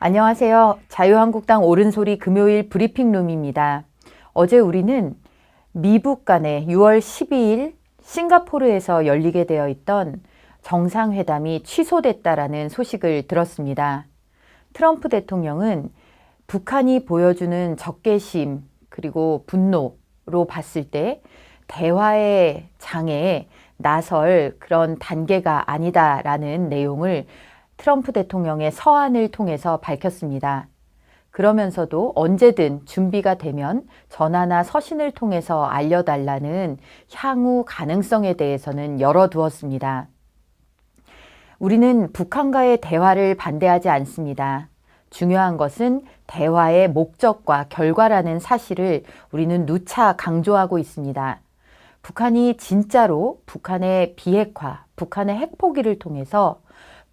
안녕하세요. 자유한국당 옳은소리 금요일 브리핑룸입니다. 어제 우리는 미북 간의 6월 12일 싱가포르에서 열리게 되어 있던 정상회담이 취소됐다라는 소식을 들었습니다. 트럼프 대통령은 북한이 보여주는 적개심 그리고 분노로 봤을 때 대화의 장에 나설 그런 단계가 아니다라는 내용을 트럼프 대통령의 서한을 통해서 밝혔습니다. 그러면서도 언제든 준비가 되면 전화나 서신을 통해서 알려달라는 향후 가능성에 대해서는 열어두었습니다. 우리는 북한과의 대화를 반대하지 않습니다. 중요한 것은 대화의 목적과 결과라는 사실을 우리는 누차 강조하고 있습니다. 북한이 진짜로 북한의 비핵화, 북한의 핵포기를 통해서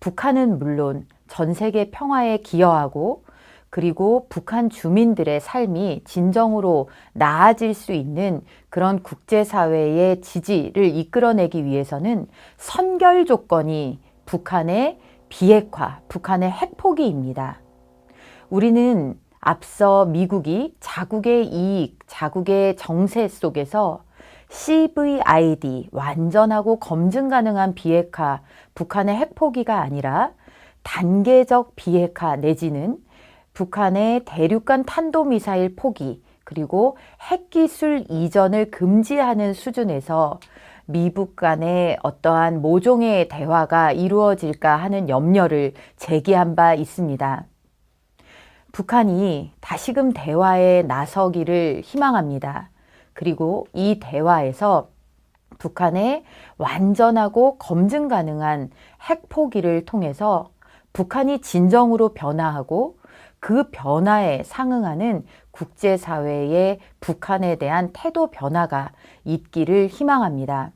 북한은 물론 전 세계 평화에 기여하고 그리고 북한 주민들의 삶이 진정으로 나아질 수 있는 그런 국제사회의 지지를 이끌어내기 위해서는 선결 조건이 북한의 비핵화, 북한의 핵포기입니다. 우리는 앞서 미국이 자국의 이익, 자국의 정세 속에서 CVID, 완전하고 검증 가능한 비핵화, 북한의 핵포기가 아니라 단계적 비핵화 내지는 북한의 대륙간 탄도미사일 포기, 그리고 핵기술 이전을 금지하는 수준에서 미북 간의 어떠한 모종의 대화가 이루어질까 하는 염려를 제기한 바 있습니다. 북한이 다시금 대화에 나서기를 희망합니다. 그리고 이 대화에서 북한의 완전하고 검증 가능한 핵 포기를 통해서 북한이 진정으로 변화하고 그 변화에 상응하는 국제사회의 북한에 대한 태도 변화가 있기를 희망합니다.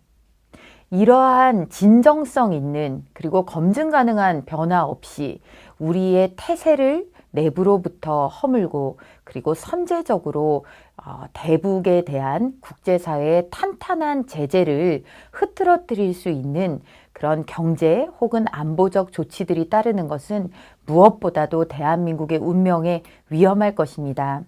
이러한 진정성 있는 그리고 검증 가능한 변화 없이 우리의 태세를 내부로부터 허물고 그리고 선제적으로 어, 대북에 대한 국제사회의 탄탄한 제재를 흐트러뜨릴 수 있는 그런 경제 혹은 안보적 조치들이 따르는 것은 무엇보다도 대한민국의 운명에 위험할 것입니다.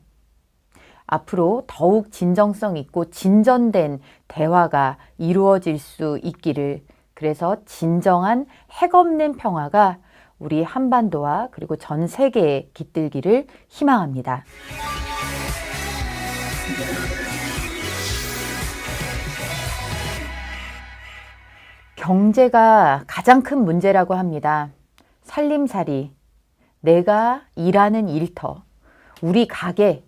앞으로 더욱 진정성 있고 진전된 대화가 이루어질 수 있기를 그래서 진정한 핵 없는 평화가 우리 한반도와 그리고 전 세계에 깃들기를 희망합니다. 경제가 가장 큰 문제라고 합니다. 살림살이, 내가 일하는 일터, 우리 가게,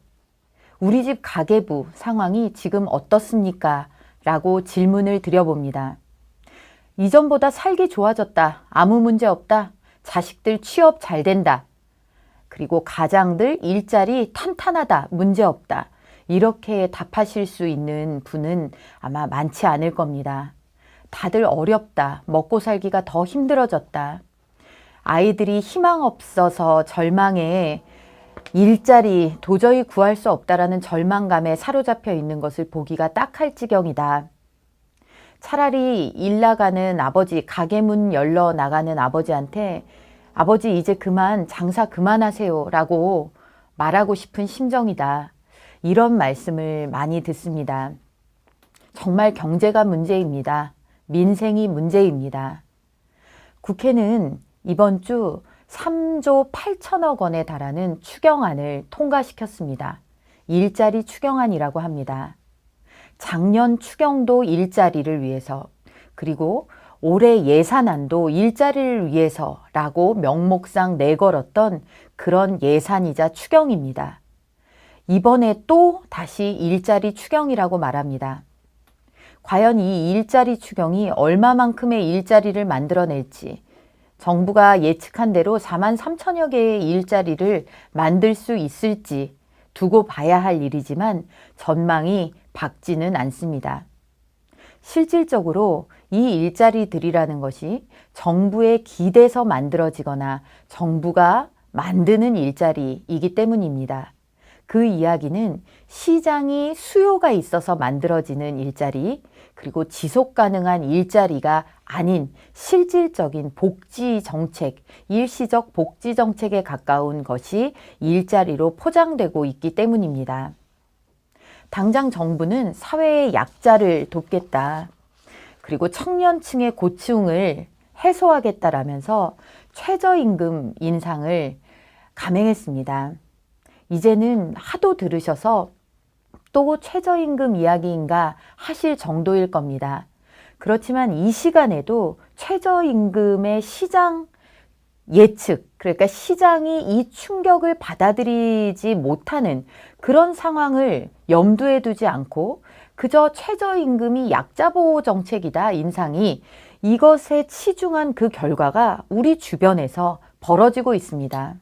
우리 집 가계부 상황이 지금 어떻습니까? 라고 질문을 드려봅니다. 이전보다 살기 좋아졌다. 아무 문제 없다. 자식들 취업 잘 된다. 그리고 가장들 일자리 탄탄하다. 문제 없다. 이렇게 답하실 수 있는 분은 아마 많지 않을 겁니다. 다들 어렵다. 먹고 살기가 더 힘들어졌다. 아이들이 희망 없어서 절망에 일자리 도저히 구할 수 없다라는 절망감에 사로잡혀 있는 것을 보기가 딱할 지경이다. 차라리 일 나가는 아버지, 가게 문 열러 나가는 아버지한테 아버지 이제 그만 장사 그만하세요 라고 말하고 싶은 심정이다. 이런 말씀을 많이 듣습니다. 정말 경제가 문제입니다. 민생이 문제입니다. 국회는 이번 주 3조 8천억 원에 달하는 추경안을 통과시켰습니다. 일자리 추경안이라고 합니다. 작년 추경도 일자리를 위해서 그리고 올해 예산안도 일자리를 위해서라고 명목상 내걸었던 그런 예산이자 추경입니다. 이번에 또 다시 일자리 추경이라고 말합니다. 과연 이 일자리 추경이 얼마만큼의 일자리를 만들어낼지 정부가 예측한 대로 4만 3천여 개의 일자리를 만들 수 있을지 두고 봐야 할 일이지만 전망이 밝지는 않습니다. 실질적으로 이 일자리들이라는 것이 정부에 기대서 만들어지거나 정부가 만드는 일자리이기 때문입니다. 그 이야기는 시장이 수요가 있어서 만들어지는 일자리, 그리고 지속 가능한 일자리가 아닌 실질적인 복지 정책, 일시적 복지 정책에 가까운 것이 일자리로 포장되고 있기 때문입니다. 당장 정부는 사회의 약자를 돕겠다. 그리고 청년층의 고충을 해소하겠다라면서 최저임금 인상을 감행했습니다. 이제는 하도 들으셔서 또 최저임금 이야기인가 하실 정도일 겁니다. 그렇지만 이 시간에도 최저임금의 시장 예측, 그러니까 시장이 이 충격을 받아들이지 못하는 그런 상황을 염두에 두지 않고 그저 최저임금이 약자보호 정책이다, 인상이 이것에 치중한 그 결과가 우리 주변에서 벌어지고 있습니다.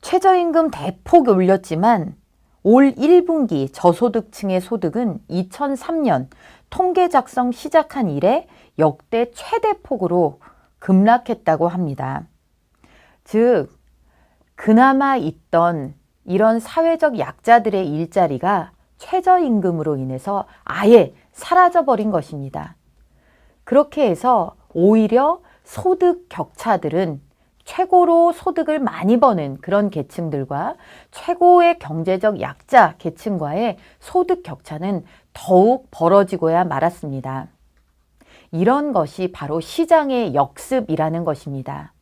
최저임금 대폭 올렸지만 올 1분기 저소득층의 소득은 2003년 통계 작성 시작한 이래 역대 최대폭으로 급락했다고 합니다. 즉, 그나마 있던 이런 사회적 약자들의 일자리가 최저임금으로 인해서 아예 사라져버린 것입니다. 그렇게 해서 오히려 소득 격차들은 최고로 소득을 많이 버는 그런 계층들과 최고의 경제적 약자 계층과의 소득 격차는 더욱 벌어지고야 말았습니다. 이런 것이 바로 시장의 역습이라는 것입니다.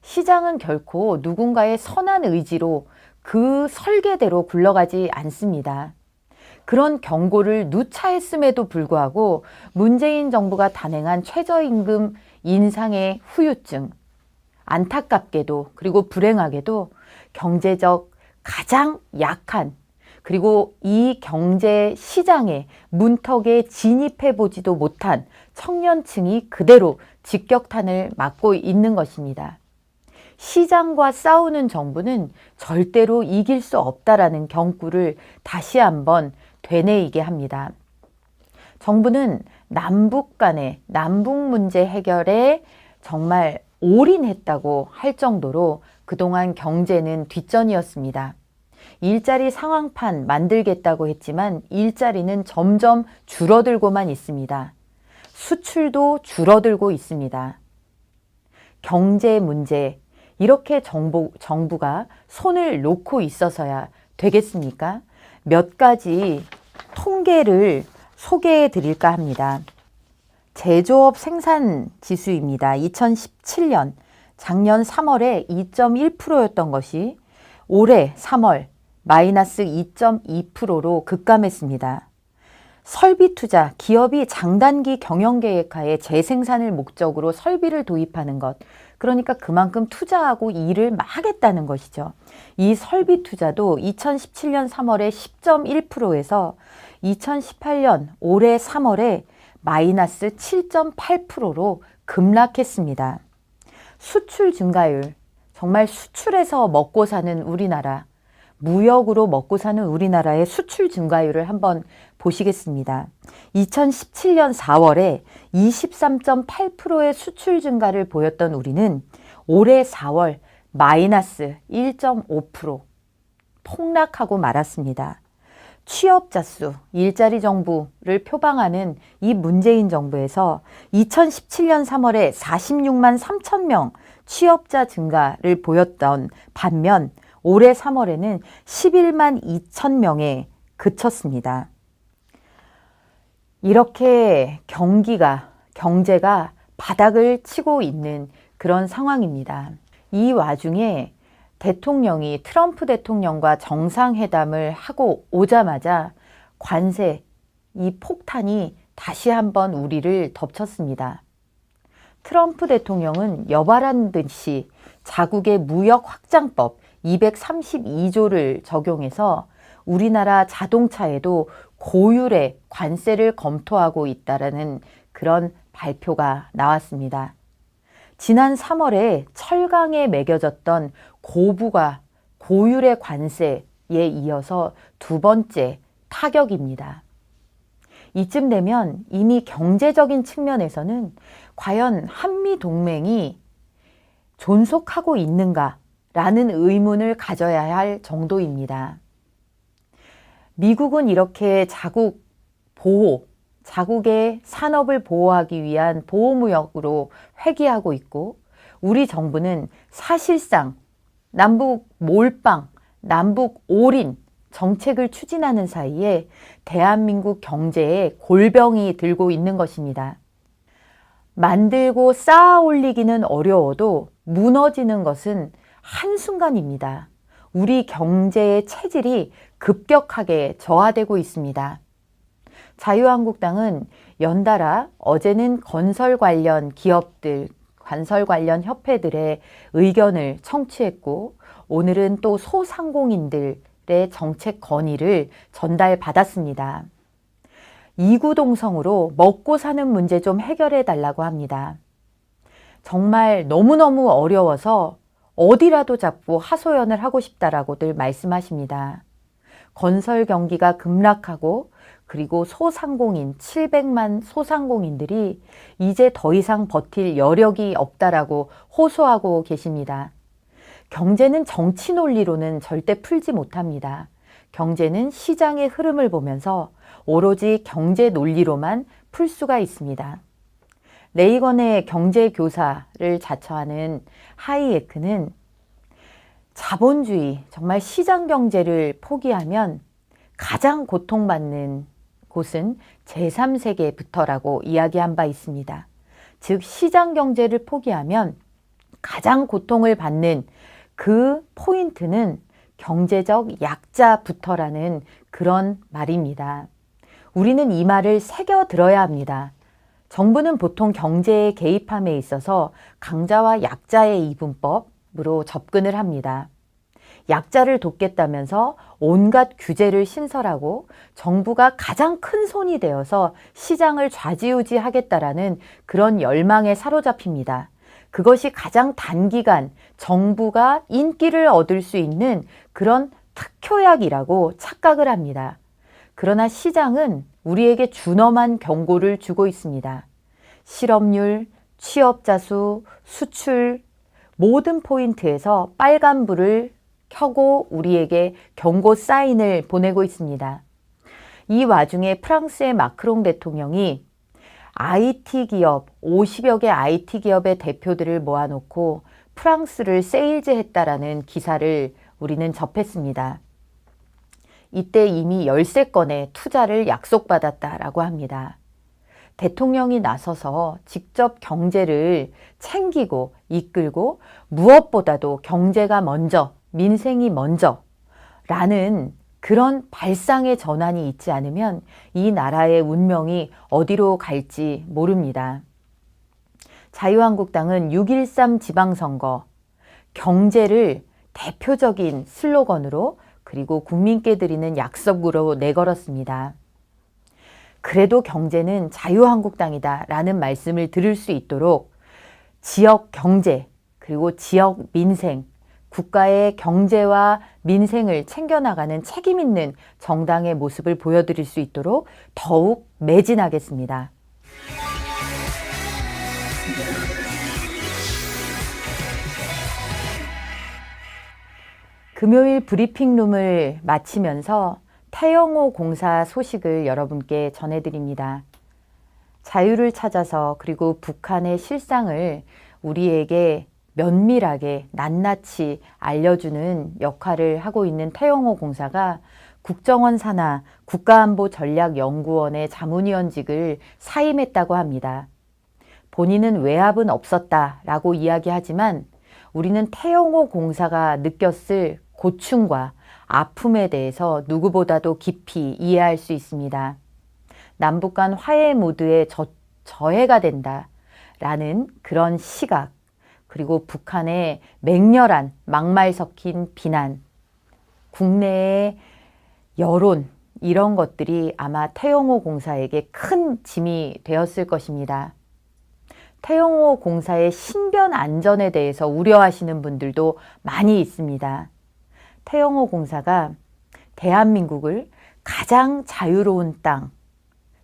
시장은 결코 누군가의 선한 의지로 그 설계대로 굴러가지 않습니다. 그런 경고를 누차했음에도 불구하고 문재인 정부가 단행한 최저임금 인상의 후유증, 안타깝게도 그리고 불행하게도 경제적 가장 약한 그리고 이 경제 시장의 문턱에 진입해 보지도 못한 청년층이 그대로 직격탄을 맞고 있는 것입니다. 시장과 싸우는 정부는 절대로 이길 수 없다라는 경구를 다시 한번 되뇌이게 합니다. 정부는 남북 간의 남북 문제 해결에 정말 올인했다고 할 정도로 그동안 경제는 뒷전이었습니다. 일자리 상황판 만들겠다고 했지만 일자리는 점점 줄어들고만 있습니다. 수출도 줄어들고 있습니다. 경제 문제, 이렇게 정부, 정부가 손을 놓고 있어서야 되겠습니까? 몇 가지 통계를 소개해 드릴까 합니다. 제조업 생산 지수입니다. 2017년 작년 3월에 2.1%였던 것이 올해 3월 마이너스 2.2%로 급감했습니다. 설비 투자, 기업이 장단기 경영 계획 하에 재생산을 목적으로 설비를 도입하는 것. 그러니까 그만큼 투자하고 일을 막 하겠다는 것이죠. 이 설비 투자도 2017년 3월에 10.1%에서 2018년 올해 3월에 마이너스 7.8%로 급락했습니다. 수출 증가율, 정말 수출해서 먹고 사는 우리나라, 무역으로 먹고 사는 우리나라의 수출 증가율을 한번 보시겠습니다. 2017년 4월에 23.8%의 수출 증가를 보였던 우리는 올해 4월 마이너스 1.5% 폭락하고 말았습니다. 취업자 수, 일자리 정부를 표방하는 이 문재인 정부에서 2017년 3월에 46만 3천 명 취업자 증가를 보였던 반면 올해 3월에는 11만 2천 명에 그쳤습니다. 이렇게 경기가, 경제가 바닥을 치고 있는 그런 상황입니다. 이 와중에 대통령이 트럼프 대통령과 정상회담을 하고 오자마자 관세, 이 폭탄이 다시 한번 우리를 덮쳤습니다. 트럼프 대통령은 여발한 듯이 자국의 무역 확장법 232조를 적용해서 우리나라 자동차에도 고율의 관세를 검토하고 있다라는 그런 발표가 나왔습니다. 지난 3월에 철강에 매겨졌던 고부가 고율의 관세에 이어서 두 번째 타격입니다. 이쯤 되면 이미 경제적인 측면에서는 과연 한미 동맹이 존속하고 있는가 라는 의문을 가져야 할 정도입니다. 미국은 이렇게 자국 보호, 자국의 산업을 보호하기 위한 보호무역으로 회귀하고 있고, 우리 정부는 사실상 남북 몰빵, 남북 올인 정책을 추진하는 사이에 대한민국 경제에 골병이 들고 있는 것입니다. 만들고 쌓아 올리기는 어려워도 무너지는 것은 한순간입니다. 우리 경제의 체질이 급격하게 저하되고 있습니다. 자유한국당은 연달아 어제는 건설 관련 기업들, 건설 관련 협회들의 의견을 청취했고 오늘은 또 소상공인들의 정책 건의를 전달받았습니다. 이구동성으로 먹고 사는 문제 좀 해결해 달라고 합니다. 정말 너무너무 어려워서 어디라도 잡고 하소연을 하고 싶다라고들 말씀하십니다. 건설 경기가 급락하고 그리고 소상공인 700만 소상공인들이 이제 더 이상 버틸 여력이 없다라고 호소하고 계십니다. 경제는 정치 논리로는 절대 풀지 못합니다. 경제는 시장의 흐름을 보면서 오로지 경제 논리로만 풀 수가 있습니다. 레이건의 경제 교사를 자처하는 하이에크는 자본주의, 정말 시장 경제를 포기하면 가장 고통받는 곳은 제3세계부터라고 이야기한 바 있습니다. 즉, 시장 경제를 포기하면 가장 고통을 받는 그 포인트는 경제적 약자부터라는 그런 말입니다. 우리는 이 말을 새겨 들어야 합니다. 정부는 보통 경제에 개입함에 있어서 강자와 약자의 이분법으로 접근을 합니다. 약자를 돕겠다면서 온갖 규제를 신설하고 정부가 가장 큰 손이 되어서 시장을 좌지우지 하겠다라는 그런 열망에 사로잡힙니다. 그것이 가장 단기간 정부가 인기를 얻을 수 있는 그런 특효약이라고 착각을 합니다. 그러나 시장은 우리에게 준엄한 경고를 주고 있습니다. 실업률, 취업자 수, 수출, 모든 포인트에서 빨간불을 켜고 우리에게 경고 사인을 보내고 있습니다. 이 와중에 프랑스의 마크롱 대통령이 IT 기업, 50여 개 IT 기업의 대표들을 모아놓고 프랑스를 세일즈했다라는 기사를 우리는 접했습니다. 이때 이미 13건의 투자를 약속받았다라고 합니다. 대통령이 나서서 직접 경제를 챙기고 이끌고 무엇보다도 경제가 먼저, 민생이 먼저 라는 그런 발상의 전환이 있지 않으면 이 나라의 운명이 어디로 갈지 모릅니다. 자유한국당은 6.13 지방선거, 경제를 대표적인 슬로건으로 그리고 국민께 드리는 약속으로 내걸었습니다. 그래도 경제는 자유한국당이다 라는 말씀을 들을 수 있도록 지역 경제, 그리고 지역 민생, 국가의 경제와 민생을 챙겨나가는 책임 있는 정당의 모습을 보여드릴 수 있도록 더욱 매진하겠습니다. 금요일 브리핑룸을 마치면서 태영호 공사 소식을 여러분께 전해드립니다. 자유를 찾아서 그리고 북한의 실상을 우리에게 면밀하게 낱낱이 알려주는 역할을 하고 있는 태영호 공사가 국정원 산하 국가안보전략연구원의 자문위원직을 사임했다고 합니다. 본인은 외압은 없었다라고 이야기하지만 우리는 태영호 공사가 느꼈을 고충과 아픔에 대해서 누구보다도 깊이 이해할 수 있습니다. 남북 간 화해 모드에 저, 저해가 된다라는 그런 시각, 그리고 북한의 맹렬한 막말 섞인 비난, 국내의 여론, 이런 것들이 아마 태영호 공사에게 큰 짐이 되었을 것입니다. 태영호 공사의 신변 안전에 대해서 우려하시는 분들도 많이 있습니다. 태영호 공사가 대한민국을 가장 자유로운 땅,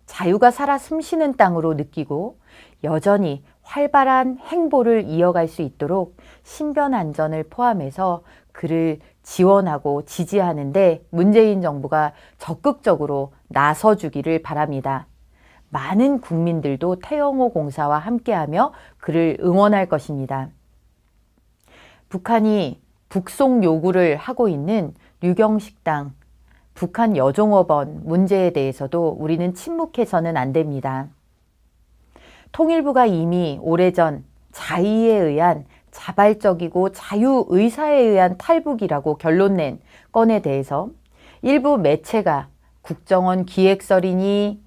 자유가 살아 숨쉬는 땅으로 느끼고 여전히 활발한 행보를 이어갈 수 있도록 신변 안전을 포함해서 그를 지원하고 지지하는데 문재인 정부가 적극적으로 나서주기를 바랍니다. 많은 국민들도 태영호 공사와 함께하며 그를 응원할 것입니다. 북한이 북송 요구를 하고 있는 유경식당, 북한 여종업원 문제에 대해서도 우리는 침묵해서는 안 됩니다. 통일부가 이미 오래전 자의에 의한 자발적이고 자유의사에 의한 탈북이라고 결론낸 건에 대해서 일부 매체가 국정원 기획설이니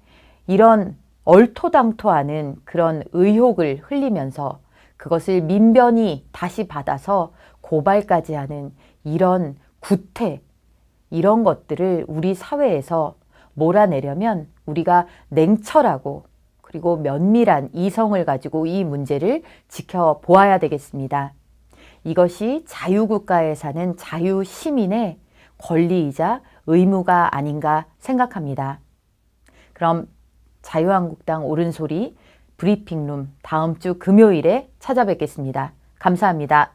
이런 얼토당토하는 그런 의혹을 흘리면서 그것을 민변이 다시 받아서 고발까지 하는 이런 구태, 이런 것들을 우리 사회에서 몰아내려면 우리가 냉철하고 그리고 면밀한 이성을 가지고 이 문제를 지켜보아야 되겠습니다. 이것이 자유국가에 사는 자유시민의 권리이자 의무가 아닌가 생각합니다. 그럼 자유한국당 옳은소리 브리핑룸 다음 주 금요일에 찾아뵙겠습니다. 감사합니다.